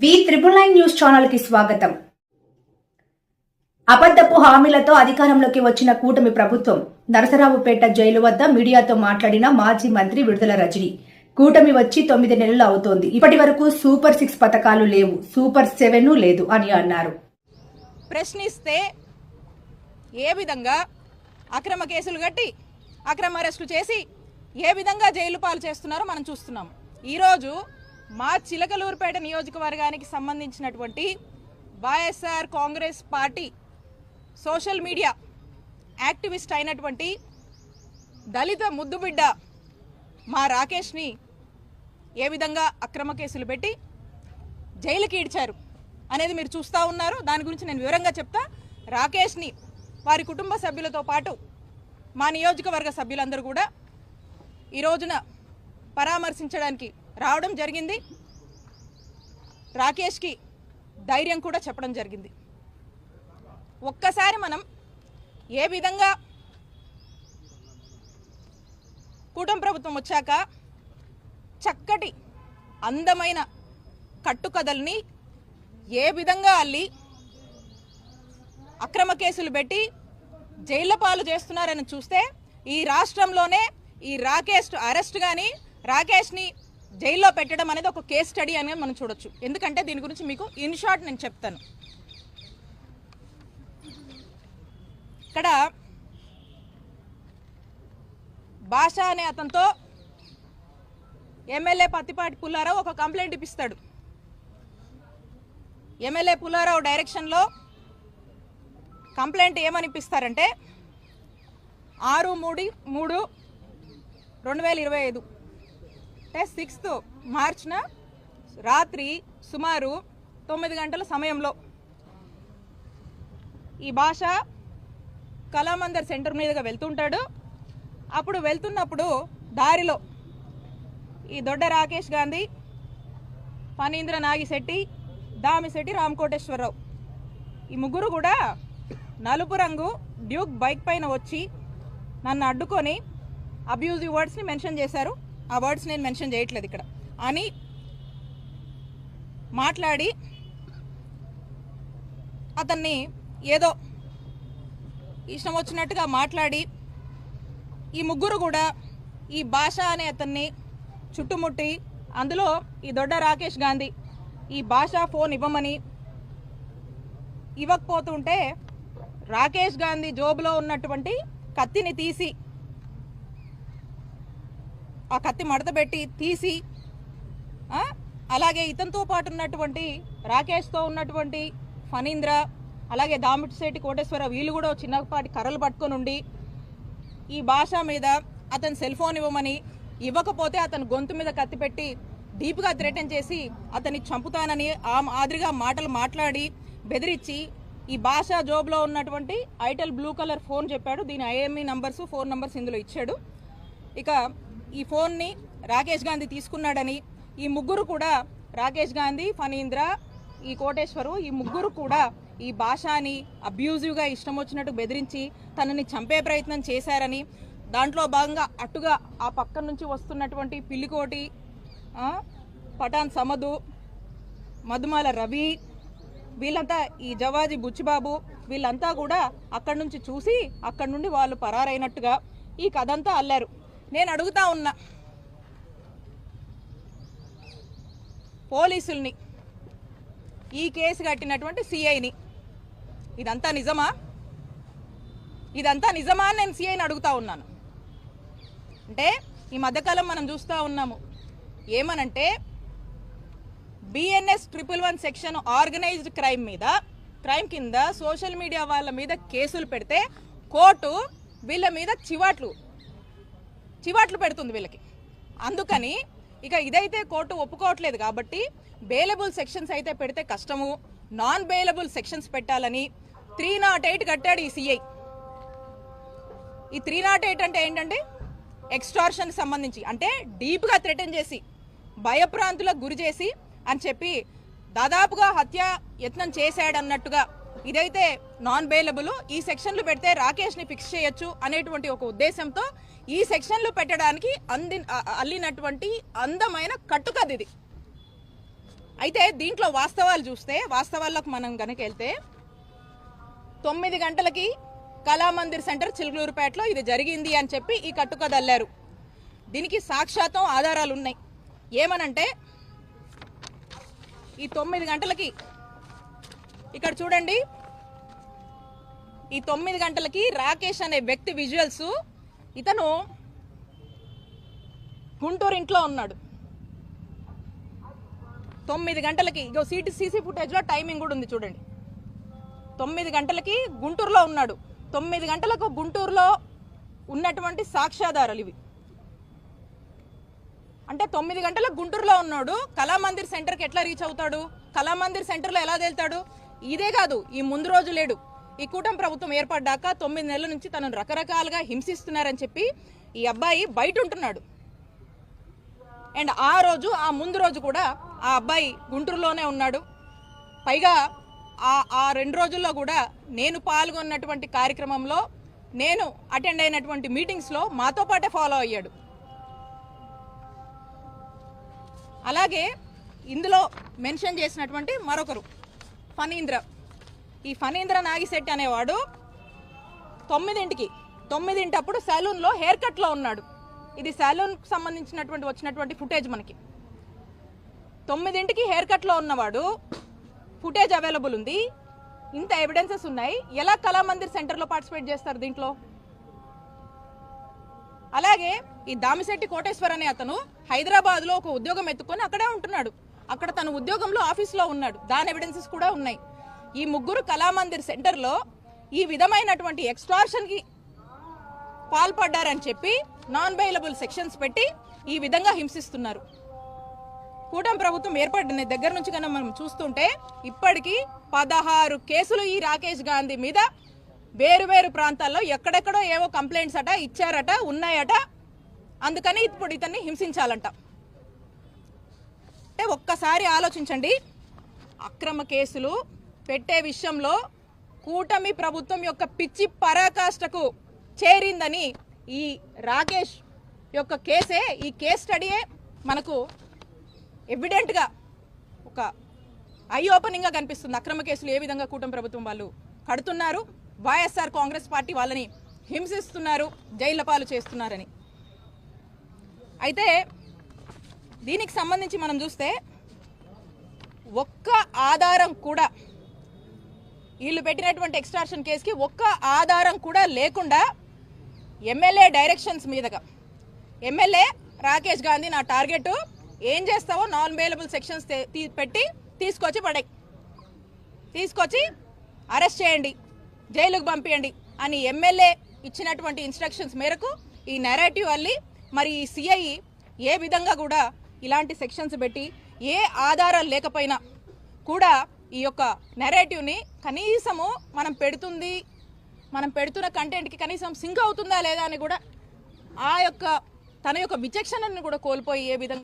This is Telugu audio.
వి త్రిపుల్ నైన్ న్యూస్ ఛానల్కి స్వాగతం. అబద్ధపు హామీలతో అధికారంలోకి వచ్చిన కూటమి ప్రభుత్వం నరసరావుపేట జైలు వద్ద మీడియాతో మాట్లాడిన మాజీ మంత్రి విడుదల రజని. కూటమి వచ్చి తొమ్మిది నెలలు అవుతోంది. ఇప్పటి వరకు సూపర్ సిక్స్ పథకాలు లేవు. సూపర్ సెవెన్ లేదు అని అన్నారు. ప్రశ్నిస్తే ఏ విధంగా అక్రమ కేసులు కట్టి అక్రమ అరెస్టులు చేసి ఏ విధంగా జైలు పాలు చేస్తున్నారో మనం చూస్తున్నాం. ఈరోజు మా చిలకలూరుపేట నియోజకవర్గానికి సంబంధించినటువంటి YSR Congress party social media activist అయినటువంటి దళిత ముద్దుబిడ్డ మా రాకేష్ని ఏ విధంగా అక్రమ కేసులు పెట్టి జైలుకి ఈడ్చారు అనేది మీరు చూస్తూ ఉన్నారు. దాని గురించి నేను వివరంగా చెప్తా. రాకేష్ని వారి కుటుంబ సభ్యులతో పాటు మా నియోజకవర్గ సభ్యులందరూ కూడా ఈ రోజున పరామర్శించడానికి రావడం జరిగింది. రాకేష్కి ధైర్యం కూడా చెప్పడం జరిగింది. ఒక్కసారి మనం ఏ విధంగా కూటమి ప్రభుత్వం వచ్చాక చక్కటి అందమైన కట్టుకథల్ని ఏ విధంగా అల్లి అక్రమ కేసులు పెట్టి జైళ్ళ పాలు చేస్తున్నారని చూస్తే ఈ రాష్ట్రంలోనే ఈ రాకేష్ అరెస్ట్ కానీ రాకేష్ని జైల్లో పెట్టడం అనేది ఒక కేస్ స్టడీ అనేది మనం చూడొచ్చు. ఎందుకంటే దీని గురించి మీకు ఇన్ షార్ట్ నేను చెప్తాను. ఇక్కడ భాష అనే అతనితో ఎమ్మెల్యే పత్తిపాటి పుల్లారావు ఒక కంప్లైంట్ ఇప్పిస్తాడు. ఎమ్మెల్యే పుల్లారావు డైరెక్షన్లో కంప్లైంట్ ఏమనిపిస్తారంటే ఆరు మూడు మూడు రెండు వేల ఇరవై ఐదు అంటే సిక్స్త్ మార్చిన రాత్రి సుమారు తొమ్మిది గంటల సమయంలో ఈ భాష కళామందర్ సెంటర్ మీదుగా వెళ్తుంటాడు. అప్పుడు వెళ్తున్నప్పుడు దారిలో ఈ దొడ్డ రాకేష్ గాంధీ ఫణీంద్ర నాగిశెట్టి దామిశెట్టి రామకోటేశ్వరరావు. ఈ ముగ్గురు కూడా నలుపు రంగు డ్యూక్ బైక్ పైన వచ్చి నన్ను అడ్డుకొని అబ్యూజివ్ వర్డ్స్ని మెన్షన్ చేశారు. ఆ వర్డ్స్ నేను మెన్షన్ చేయట్లేదు ఇక్కడ. అని మాట్లాడి అతన్ని ఏదో ఇష్టం వచ్చినట్టుగా మాట్లాడి ఈ ముగ్గురు కూడా ఈ భాష అనే అతన్ని చుట్టుముట్టి అందులో ఈ దొడ్డ రాకేష్ గాంధీ ఈ భాష ఫోన్ ఇవ్వమని ఇవ్వకపోతుంటే రాకేష్ గాంధీ జోబులో ఉన్నటువంటి కత్తిని తీసి ఆ కత్తి మడతపెట్టి తీసి అలాగే ఇతనితో పాటు ఉన్నటువంటి రాకేష్తో ఉన్నటువంటి ఫణీంద్ర అలాగే దామిటిశెట్టి కోటేశ్వర వీళ్ళు కూడా చిన్నపాటి కర్రలు పట్టుకొని ఉండి ఈ భాష మీద అతని సెల్ ఫోన్ ఇవ్వమని ఇవ్వకపోతే అతని గొంతు మీద కత్తి పెట్టి డీప్గా థ్రెటన్ చేసి అతన్ని చంపుతానని ఆ మాదిరిగా మాటలు మాట్లాడి బెదిరించి ఈ భాష జోబ్లో ఉన్నటువంటి ఐటెల్ బ్లూ కలర్ ఫోన్ చెప్పాడు. దీని ఐఎంఈ నంబర్స్ ఫోన్ నంబర్స్ ఇందులో ఇచ్చాడు. ఇక ఈ ఫోన్ని రాకేష్ గాంధీ తీసుకున్నాడని ఈ ముగ్గురు కూడా రాకేష్ గాంధీ ఫణీంద్ర ఈ కోటేశ్వరు ఈ ముగ్గురు కూడా ఈ భాషని అబ్యూజివ్గా ఇష్టం వచ్చినట్టు బెదిరించి తనని చంపే ప్రయత్నం చేశారని దాంట్లో భాగంగా అటుగా ఆ పక్క నుంచి వస్తున్నటువంటి పిల్లికోటి పఠాన్ సమదు మధుమాల రవి వీళ్ళంతా ఈ జవాజీ బుచ్చిబాబు వీళ్ళంతా కూడా అక్కడి నుంచి చూసి అక్కడి నుండి వాళ్ళు పరారైనట్టుగా ఈ కథంతా అల్లారు. నేను అడుగుతా ఉన్నా. పోలీసుల్ని ఈ కేసు కట్టినటువంటి సిఐని ఇదంతా నిజమా? ఇదంతా నిజమా అని నేను సిఐని అడుగుతా ఉన్నాను. అంటే ఈ మధ్యకాలం మనం చూస్తూ ఉన్నాము. ఏమనంటే BNS triple one section organised crime మీద క్రైమ్ కింద సోషల్ మీడియా వాళ్ళ మీద కేసులు పెడితే కోర్టు వీళ్ళ మీద చివాట్లు. చివాట్లు పెడుతుంది వీళ్ళకి. అందుకని ఇక ఇదైతే కోర్టు ఒప్పుకోవట్లేదు కాబట్టి బెయిలబుల్ సెక్షన్స్ అయితే పెడితే కష్టము. నాన్ బెయిలబుల్ సెక్షన్స్ పెట్టాలని త్రీ నాట్ ఎయిట్ కట్టాడు ఈ సిఐ ఈ త్రీ నాట్ ఎయిట్ అంటే ఏంటంటే ఎక్స్టార్షన్ సంబంధించి అంటే డీప్గా థ్రెటన్ చేసి భయప్రాంతులకు గురి చేసి అని చెప్పి దాదాపుగా హత్య యత్నం చేశాడన్నట్టుగా ఇదైతే నాన్ బెయిలబుల్ ఈ సెక్షన్లు పెడితే రాకేష్ని ఫిక్స్ చేయొచ్చు అనేటువంటి ఒక ఉద్దేశంతో ఈ సెక్షన్లు పెట్టడానికి అంది అల్లినటువంటి అందమైన కట్టుకది ఇది. అయితే దీంట్లో వాస్తవాలు చూస్తే వాస్తవాల్లోకి మనం కనుక వెళ్తే తొమ్మిది గంటలకి కళామందిర్ సెంటర్ చిలుగులూరుపేటలో ఇది జరిగింది అని చెప్పి ఈ కట్టుకథ అల్లారు. దీనికి సాక్షాత్తం ఆధారాలు ఉన్నాయి. ఏమనంటే ఈ తొమ్మిది గంటలకి ఇక్కడ చూడండి ఈ తొమ్మిది గంటలకి రాకేష్ అనే వ్యక్తి విజువల్స్ ఇతను గుంటూరు ఇంట్లో ఉన్నాడు. తొమ్మిది గంటలకి ఇగో సీటీ సీసీ ఫుటేజ్లో టైమింగ్ కూడా ఉంది చూడండి. తొమ్మిది గంటలకి గుంటూరులో ఉన్నాడు. తొమ్మిది గంటలకు గుంటూరులో ఉన్నటువంటి సాక్ష్యాధారాలు ఇవి. అంటే తొమ్మిది గంటలకు గుంటూరులో ఉన్నాడు. కళామందిర్ సెంటర్కి ఎట్లా రీచ్ అవుతాడు? కళామందిర్ సెంటర్లో ఎలా తేలుతాడు? ఇదే కాదు ఈ ముందు రోజు లేడు. ఈ కూటమి ప్రభుత్వం ఏర్పడ్డాక తొమ్మిది నెలల నుంచి తనను రకరకాలుగా హింసిస్తున్నారని చెప్పి ఈ అబ్బాయి బయట ఉంటున్నాడు. అండ్ ఆ రోజు ఆ ముందు రోజు కూడా ఆ అబ్బాయి గుంటూరులోనే ఉన్నాడు. పైగా ఆ ఆ రెండు రోజుల్లో కూడా నేను పాల్గొన్నటువంటి కార్యక్రమంలో నేను అటెండ్ అయినటువంటి మీటింగ్స్లో మాతో పాటే ఫాలో అయ్యాడు. అలాగే ఇందులో మెన్షన్ చేసినటువంటి మరొకరు ఫనీంద్ర ఈ ఫణీంద్ర నాగిశెట్టి అనేవాడు తొమ్మిదింటికి తొమ్మిదింటప్పుడు సెలూన్లో హెయిర్ కట్లో ఉన్నాడు. ఇది సెలూన్కి సంబంధించినటువంటి వచ్చినటువంటి ఫుటేజ్ మనకి. తొమ్మిదింటికి హెయిర్ కట్లో ఉన్నవాడు ఫుటేజ్ అవైలబుల్ ఉంది. ఇంత ఎవిడెన్సెస్ ఉన్నాయి. ఎలా కళామందిర్ సెంటర్లో పార్టిసిపేట్ చేస్తారు దీంట్లో? అలాగే ఈ దామిశెట్టి కోటేశ్వర్ అనే అతను హైదరాబాద్లో ఒక ఉద్యోగం ఎత్తుకొని అక్కడే ఉంటున్నాడు. అక్కడ తన ఉద్యోగంలో ఆఫీస్లో ఉన్నాడు. దాని ఎవిడెన్సెస్ కూడా ఉన్నాయి. ఈ ముగ్గురు కళామందిర్ సెంటర్లో ఈ విధమైనటువంటి ఎక్స్ట్రాషన్కి పాల్పడ్డారని చెప్పి నాన్ బైలబుల్ సెక్షన్స్ పెట్టి ఈ విధంగా హింసిస్తున్నారు. కూటమి ప్రభుత్వం ఏర్పడిన దగ్గర నుంచి కన్నా మనం చూస్తుంటే ఇప్పటికీ పదహారు కేసులు ఈ రాకేష్ గాంధీ మీద వేరు వేరు ప్రాంతాల్లో ఎక్కడెక్కడో ఏవో కంప్లైంట్స్ అట ఇచ్చారట ఉన్నాయట. అందుకని ఇప్పుడు ఇతన్ని హింసించాలంట. అంటే ఒక్కసారి ఆలోచించండి. అక్రమ కేసులు పెట్టే విషయంలో కూటమి ప్రభుత్వం యొక్క పిచ్చి పరాకాష్ఠకు చేరిందని ఈ రాకేష్ యొక్క కేసే ఈ కేస్ స్టడీయే మనకు ఎవిడెంట్గా ఒక ఐ ఓపెనింగ్గా కనిపిస్తుంది. అక్రమ కేసులు ఏ విధంగా కూటమి ప్రభుత్వం వాళ్ళు కడుతున్నారు? వైఎస్ఆర్ కాంగ్రెస్ పార్టీ వాళ్ళని హింసిస్తున్నారు జైళ్ళ పాలు చేస్తున్నారని. అయితే దీనికి సంబంధించి మనం చూస్తే ఒక్క ఆధారం కూడా వీళ్ళు పెట్టినటువంటి ఎక్స్ట్రాక్షన్ కేసుకి ఒక్క ఆధారం కూడా లేకుండా ఎమ్మెల్యే డైరెక్షన్స్ మీదగా. ఎమ్మెల్యే రాకేష్ గాంధీ నా టార్గెట్ ఏం చేస్తావో నాన్ అవైలబుల్ సెక్షన్స్ పెట్టి తీసుకొచ్చి పడే తీసుకొచ్చి అరెస్ట్ చేయండి జైలుకు పంపించండి అని ఎమ్మెల్యే ఇచ్చినటువంటి ఇన్స్ట్రక్షన్స్ మేరకు ఈ నెరేటివ్ అల్లి మరి ఈ సిఐ ఏ విధంగా కూడా ఇలాంటి సెక్షన్స్ పెట్టి ఏ ఆధారాలు లేకపోయినా కూడా ఈ యొక్క నెరేటివ్ని కనీసము మనం పెడుతుంది మనం పెడుతున్న కంటెంట్కి కనీసం సింక్ అవుతుందా లేదా అని కూడా ఆ యొక్క తన యొక్క విచక్షణను కూడా కోల్పోయి ఏ విధంగా